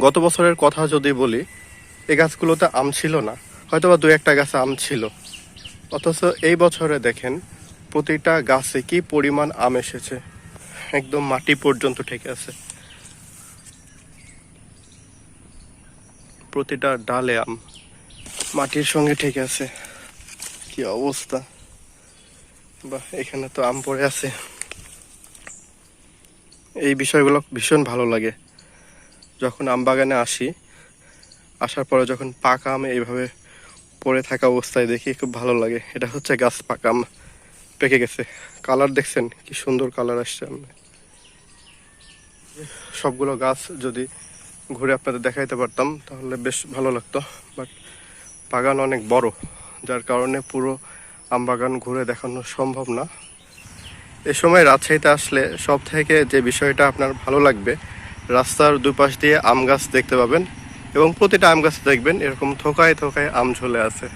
গত বছরের কথা যদি বলি, এই গাছগুলোতে আম ছিল না। হয়তো বা দু একটা গাছে আম ছিল। অথচ এই বছরে দেখেন, প্রতিটা গাছে কি পরিমাণ আম এসেছে। একদম মাটি পর্যন্ত ঠেকে আছে। প্রতিটা ডালে আম মাটির সঙ্গে ঠেকে আছে। কি অবস্থা। বাহ, এখানে তো আম পড়ে আছে। এই বিষয়গুলো ভীষণ ভালো লাগে। যখন আম বাগানে আসি, আসার পরে যখন পাকা আম এইভাবে পড়ে থাকা অবস্থায় দেখি খুব ভালো লাগে। এটা হচ্ছে গাছ পাকা আম পেকে গেছে। কালার দেখছেন? কি সুন্দর কালার আসছে আম সবগুলো গাছ যদি ঘুরে আপনাদের দেখাইতে পারতাম, তাহলে বেশ ভালো লাগতো। বাট বাগান অনেক বড়, যার কারণে পুরো আম বাগান ঘুরে দেখানো সম্ভব না। এ সময় রাজশাহীতে আসলে সব থেকে যে বিষয়টা আপনার ভালো লাগবে রাস্তার দুপাশ দিয়ে আম গাছ দেখতে পাবেন এবং প্রতিটা আম গাছ দেখবেন, এরকম থোকায় থোকায় আম ঝুলে আছে।